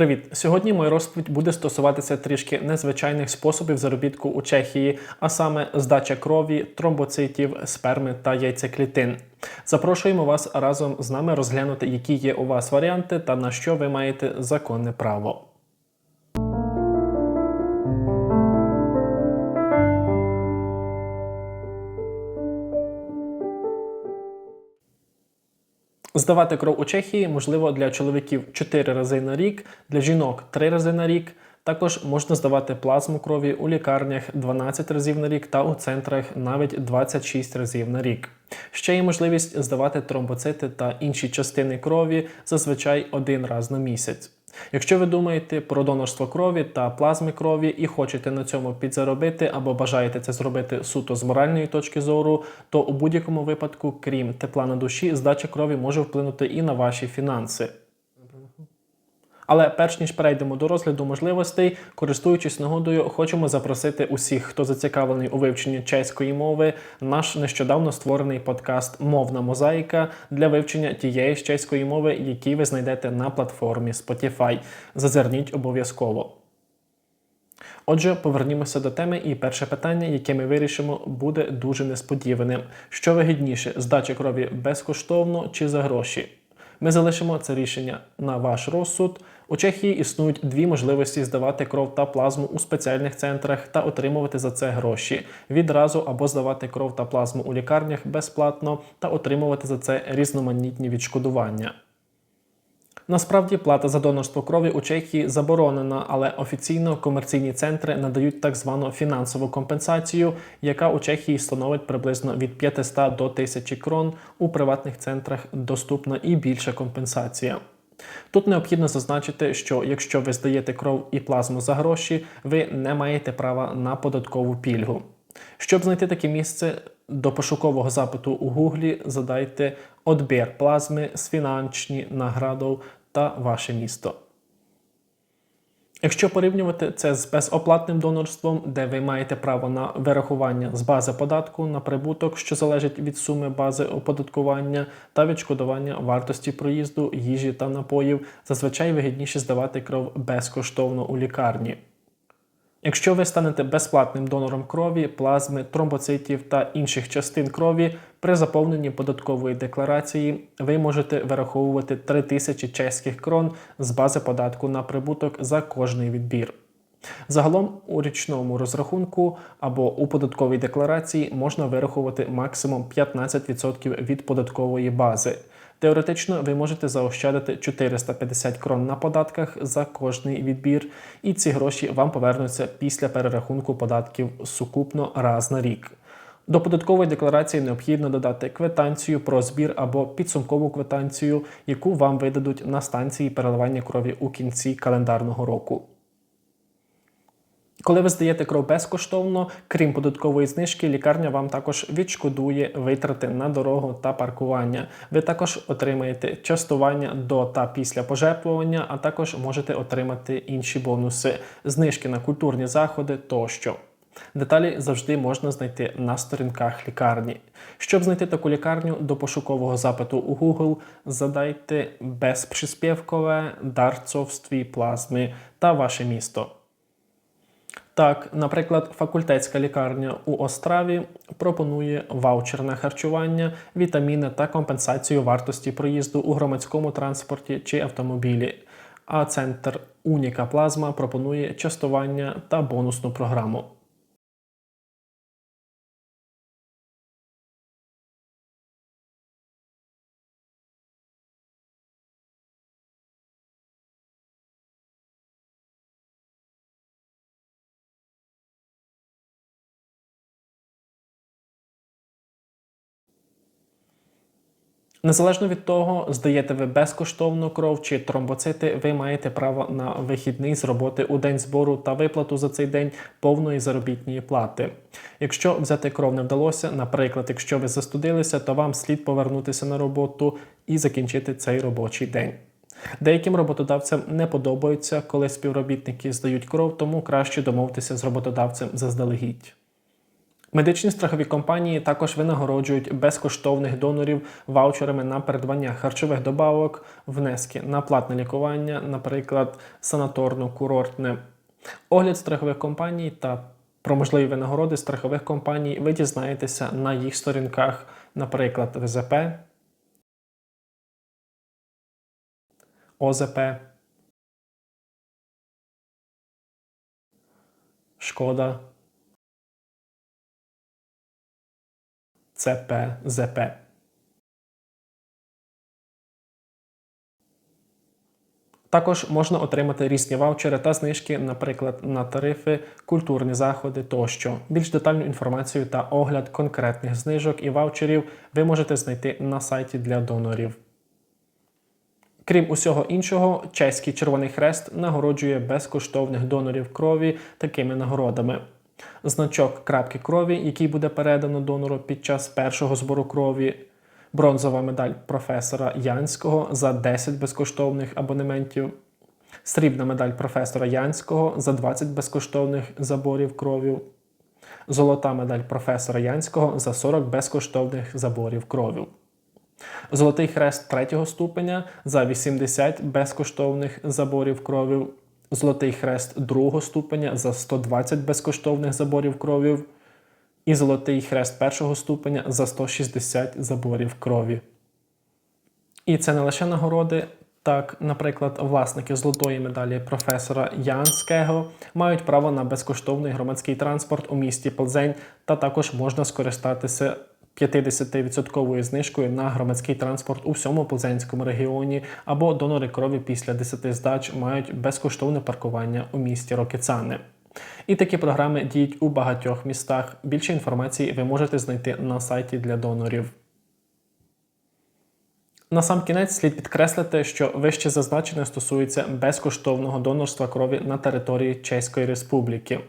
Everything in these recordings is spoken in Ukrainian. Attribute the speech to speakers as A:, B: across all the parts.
A: Привіт! Сьогодні моя розповідь буде стосуватися трішки незвичайних способів заробітку у Чехії, а саме здача крові, тромбоцитів, сперми та яйцеклітин. Запрошуємо вас разом з нами розглянути, які є у вас варіанти та на що ви маєте законне право. Здавати кров у Чехії можливо для чоловіків 4 рази на рік, для жінок 3 рази на рік. Також можна здавати плазму крові у лікарнях 12 разів на рік та у центрах навіть 26 разів на рік. Ще є можливість здавати тромбоцити та інші частини крові зазвичай один раз на місяць. Якщо ви думаєте про донорство крові та плазми крові і хочете на цьому підзаробити або бажаєте це зробити суто з моральної точки зору, то у будь-якому випадку, крім тепла на душі, здача крові може вплинути і на ваші фінанси. Але перш ніж перейдемо до розгляду можливостей, користуючись нагодою, хочемо запросити усіх, хто зацікавлений у вивченні чеської мови, наш нещодавно створений подкаст Мовна мозаїка для вивчення тієї ж чеської мови, які ви знайдете на платформі Spotify. Зазирніть обов'язково. Отже, повернімося до теми, і перше питання, яке ми вирішимо, буде дуже несподіваним. Що вигідніше, здача крові безкоштовно чи за гроші? Ми залишимо це рішення на ваш розсуд. У Чехії існують дві можливості здавати кров та плазму у спеціальних центрах та отримувати за це гроші відразу або здавати кров та плазму у лікарнях безплатно та отримувати за це різноманітні відшкодування. Насправді плата за донорство крові у Чехії заборонена, але офіційно комерційні центри надають так звану фінансову компенсацію, яка у Чехії становить приблизно від 500 до 1000 крон. У приватних центрах доступна і більша компенсація. Тут необхідно зазначити, що якщо ви здаєте кров і плазму за гроші, ви не маєте права на податкову пільгу. Щоб знайти таке місце до пошукового запиту у Гуглі, задайте «Отбір плазми з фінансні наградов та ваше місто. Якщо порівнювати це з безоплатним донорством, де ви маєте право на вирахування з бази податку на прибуток, що залежить від суми бази оподаткування та відшкодування вартості проїзду, їжі та напоїв, зазвичай вигідніше здавати кров безкоштовно у лікарні. Якщо ви станете безплатним донором крові, плазми, тромбоцитів та інших частин крові, при заповненні податкової декларації ви можете вираховувати 3000 чеських крон з бази податку на прибуток за кожний відбір. Загалом у річному розрахунку або у податковій декларації можна вирахувати максимум 15% від податкової бази. Теоретично ви можете заощадити 450 крон на податках за кожний відбір, і ці гроші вам повернуться після перерахунку податків сукупно раз на рік. До податкової декларації необхідно додати квитанцію про збір або підсумкову квитанцію, яку вам видадуть на станції переливання крові у кінці календарного року. Коли ви здаєте кров безкоштовно, крім податкової знижки, лікарня вам також відшкодує витрати на дорогу та паркування. Ви також отримаєте частування до та після пожертвування, а також можете отримати інші бонуси, знижки на культурні заходи тощо. Деталі завжди можна знайти на сторінках лікарні. Щоб знайти таку лікарню до пошукового запиту у Google, задайте безприспівкове дарцовстві плазми та ваше місто. Так, наприклад, факультетська лікарня у Остраві пропонує ваучерне харчування, вітаміни та компенсацію вартості проїзду у громадському транспорті чи автомобілі. А центр Уніка Плазма пропонує частування та бонусну програму. Незалежно від того, здаєте ви безкоштовну кров чи тромбоцити, ви маєте право на вихідний з роботи у день збору та виплату за цей день повної заробітної плати. Якщо взяти кров не вдалося, наприклад, якщо ви застудилися, то вам слід повернутися на роботу і закінчити цей робочий день. Деяким роботодавцям не подобається, коли співробітники здають кров, тому краще домовитися з роботодавцем заздалегідь. Медичні страхові компанії також винагороджують безкоштовних донорів ваучерами на придбання харчових добавок, внески на платне лікування, наприклад, санаторно-курортне. Огляд страхових компаній та про можливі винагороди страхових компаній ви дізнаєтеся на їх сторінках, наприклад, ВЗП, ОЗП, Шкода, ЦП, ЗП. Також можна отримати різні ваучери та знижки, наприклад, на тарифи, культурні заходи тощо. Більш детальну інформацію та огляд конкретних знижок і ваучерів ви можете знайти на сайті для донорів. Крім усього іншого, чеський Червоний Хрест нагороджує безкоштовних донорів крові такими нагородами. Значок крапки крові, який буде передано донору під час першого збору крові, бронзова медаль професора Янського за 10 безкоштовних абонементів, срібна медаль професора Янського за 20 безкоштовних заборів крові, золота медаль професора Янського за 40 безкоштовних заборів крові. Золотий хрест третього ступеня за 80 безкоштовних заборів крові, Золотий хрест другого ступеня за 120 безкоштовних заборів крові і Золотий хрест першого ступеня за 160 заборів крові. І це не лише нагороди. Так, наприклад, власники золотої медалі професора Янського мають право на безкоштовний громадський транспорт у місті Плзень, та також можна скористатися 50% знижкою на громадський транспорт у всьому Плзенському регіоні, або донори крові після 10 здач мають безкоштовне паркування у місті Рокицани. І такі програми діють у багатьох містах. Більше інформації ви можете знайти на сайті для донорів. На сам кінець слід підкреслити, що вище зазначене стосується безкоштовного донорства крові на території Чеської Республіки.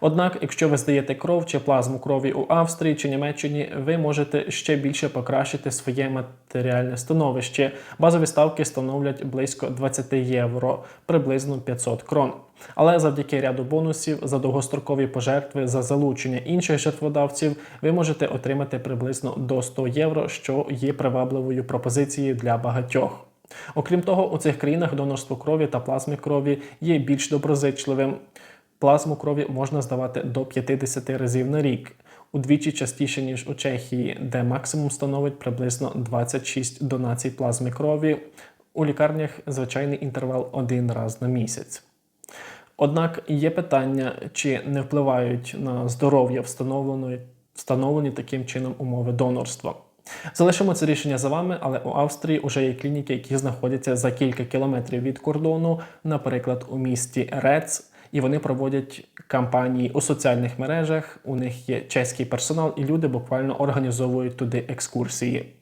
A: Однак, якщо ви здаєте кров чи плазму крові у Австрії чи Німеччині, ви можете ще більше покращити своє матеріальне становище. Базові ставки становлять близько 20 євро, приблизно 500 крон. Але завдяки ряду бонусів за довгострокові пожертви за залучення інших жертводавців ви можете отримати приблизно до 100 євро, що є привабливою пропозицією для багатьох. Окрім того, у цих країнах донорство крові та плазми крові є більш доброзичливим. Плазму крові можна здавати до 50 разів на рік, удвічі частіше, ніж у Чехії, де максимум становить приблизно 26 донацій плазми крові. У лікарнях звичайний інтервал один раз на місяць. Однак є питання, чи не впливають на здоров'я встановлені, таким чином умови донорства. Залишимо це рішення за вами, але у Австрії вже є клініки, які знаходяться за кілька кілометрів від кордону, наприклад, у місті Рец і вони проводять кампанії у соціальних мережах. У них є чеський персонал, і люди буквально організовують туди екскурсії.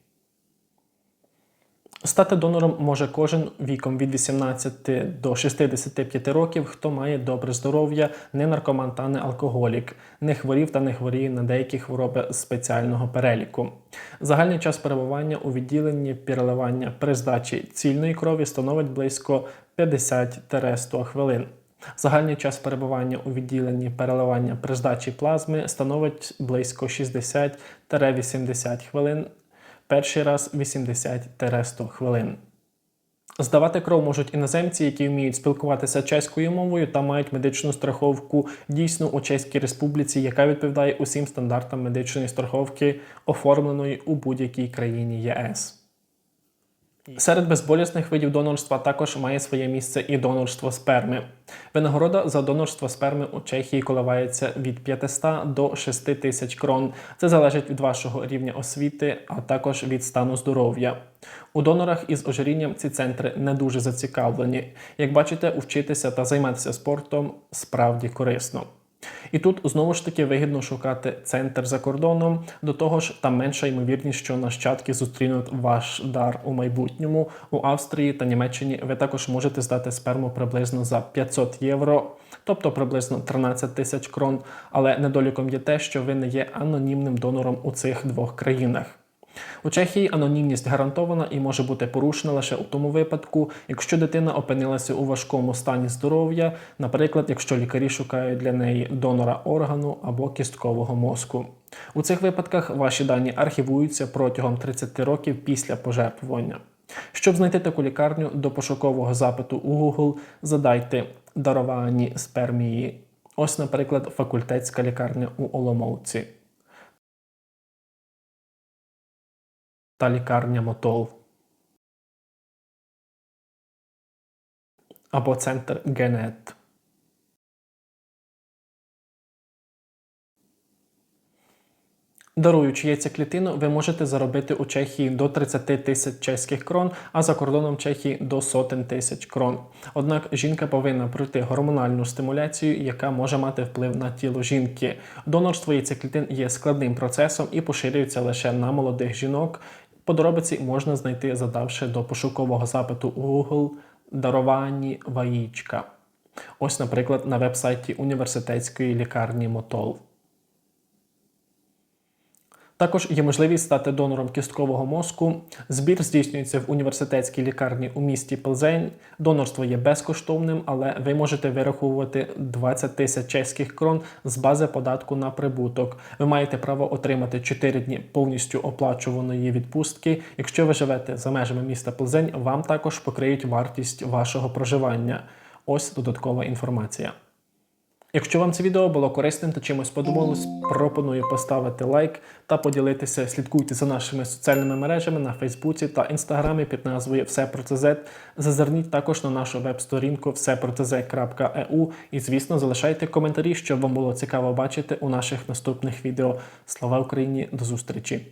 A: Стати донором може кожен віком від 18 до 65 років, хто має добре здоров'я, не наркоман та не алкоголік, не хворів та не хворіє на деякі хвороби спеціального переліку. Загальний час перебування у відділенні переливання при здачі цільної крові становить близько 50-100 хвилин. Загальний час перебування у відділенні переливання при здачі плазми становить близько 60-80 хвилин, перший раз 80-100 хвилин. Здавати кров можуть іноземці, які вміють спілкуватися чеською мовою та мають медичну страховку дійсно у Чеській Республіці, яка відповідає усім стандартам медичної страховки, оформленої у будь-якій країні ЄС. Серед безболісних видів донорства також має своє місце і донорство сперми. Винагорода за донорство сперми у Чехії коливається від 500 до 6 тисяч крон. Це залежить від вашого рівня освіти, а також від стану здоров'я. У донорах із ожирінням ці центри не дуже зацікавлені. Як бачите, вчитися та займатися спортом справді корисно. І тут знову ж таки вигідно шукати центр за кордоном. До того ж, там менша ймовірність, що нащадки зустрінуть ваш дар у майбутньому. У Австрії та Німеччині ви також можете здати сперму приблизно за 500 євро, тобто приблизно 13 тисяч крон. Але недоліком є те, що ви не є анонімним донором у цих двох країнах. У Чехії анонімність гарантована і може бути порушена лише у тому випадку, якщо дитина опинилася у важкому стані здоров'я, наприклад, якщо лікарі шукають для неї донора органу або кісткового мозку. У цих випадках ваші дані архівуються протягом 30 років після пожертвування. Щоб знайти таку лікарню до пошукового запиту у Google, задайте даровані спермії. Ось, наприклад, факультетська лікарня у Оломовці. Та лікарня Мотол. Або центр Генет. Даруючи яйцеклітину, ви можете заробити у Чехії до 30 тисяч чеських крон, а за кордоном Чехії до сотень тисяч крон. Однак жінка повинна пройти гормональну стимуляцію, яка може мати вплив на тіло жінки. Донорство яйцеклітин є складним процесом і поширюється лише на молодих жінок. Подробиці можна знайти, задавши до пошукового запиту Google даровані ваїчка. Ось, наприклад, на веб-сайті університетської лікарні Мотол. Також є можливість стати донором кісткового мозку. Збір здійснюється в університетській лікарні у місті Плзень. Донорство є безкоштовним, але ви можете вираховувати 20 тисяч чеських крон з бази податку на прибуток. Ви маєте право отримати 4 дні повністю оплачуваної відпустки. Якщо ви живете за межами міста Плзень, вам також покриють вартість вашого проживання. Ось додаткова інформація. Якщо вам це відео було корисним та чимось сподобалось, пропоную поставити лайк та поділитися. Слідкуйте за нашими соціальними мережами на Фейсбуці та Інстаграмі під назвою Все про ЦЗ. Зазирніть також на нашу веб-сторінку всепроцз.eu і, звісно, залишайте коментарі, щоб вам було цікаво бачити у наших наступних відео. Слава Україні! До зустрічі!